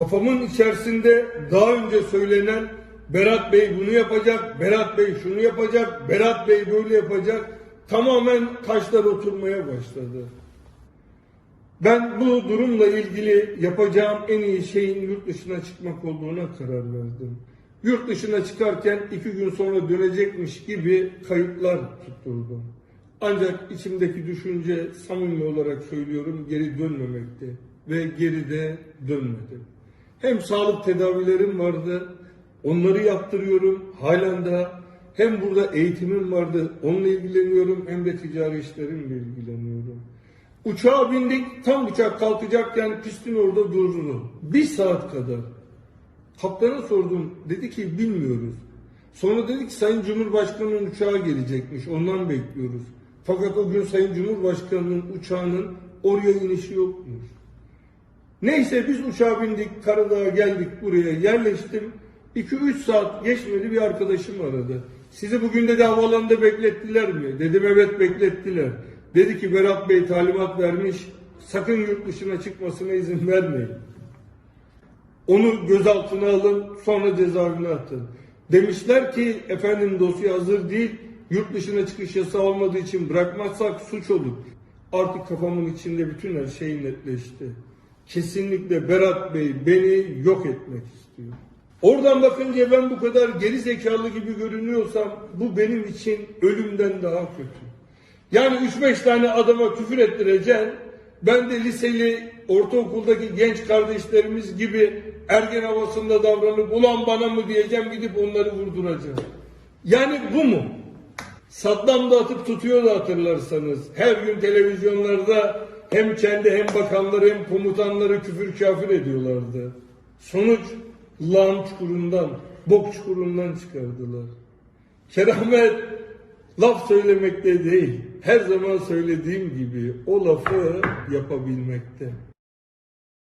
Kafamın içerisinde daha önce söylenen Berat Bey bunu yapacak, Berat Bey şunu yapacak, Berat Bey böyle yapacak tamamen taşlar oturmaya başladı. Ben bu durumla ilgili yapacağım en iyi şeyin yurt dışına çıkmak olduğuna karar verdim. Yurt dışına çıkarken iki gün sonra dönecekmiş gibi kayıtlar tutturdum. Ancak içimdeki düşünce samimi olarak söylüyorum geri dönmemekte ve geride dönmedim. Hem sağlık tedavilerim vardı, onları yaptırıyorum halen daha. Hem burada eğitimim vardı, onunla ilgileniyorum hem de ticari işlerimle ilgileniyorum. Uçağa bindik, tam uçak kalkacakken pistin orada durdu. Bir saat kadar. Kaptana sordum, dedi ki bilmiyoruz. Sonra dedi ki Sayın Cumhurbaşkanı'nın uçağı gelecekmiş, ondan bekliyoruz. Fakat o gün Sayın Cumhurbaşkanı'nın uçağının oraya inişi yokmuş. Neyse biz uçağa bindik, Karadağ'a geldik buraya yerleştim. 2-3 saat geçmedi bir arkadaşım aradı. Sizi bugün de havaalanında beklettiler mi? Dedim evet beklettiler. Dedi ki Berat Bey talimat vermiş, sakın yurt dışına çıkmasına izin vermeyin. Onu gözaltına alın, sonra cezaevine atın. Demişler ki efendim dosya hazır değil, yurt dışına çıkış yasağı olmadığı için bırakmazsak suç olur. Artık kafamın içinde bütün her şey netleşti. Kesinlikle Berat Bey beni yok etmek istiyor. Oradan bakınca ben bu kadar geri zekalı gibi görünüyorsam bu benim için ölümden daha kötü. Yani 3-5 tane adama küfür ettireceksin. Ben de liseli, ortaokuldaki genç kardeşlerimiz gibi ergen havasında davranıp ulan bana mı diyeceğim gidip onları vurduracağım. Yani bu mu? Saddam da atıp tutuyordu hatırlarsanız. Her gün televizyonlarda hem kendi hem bakanları hem komutanları küfür kafir ediyorlardı. Sonuç lağım çukurundan, bok çukurundan çıkardılar. Keramet laf söylemekte değil, her zaman söylediğim gibi o lafı yapabilmekte.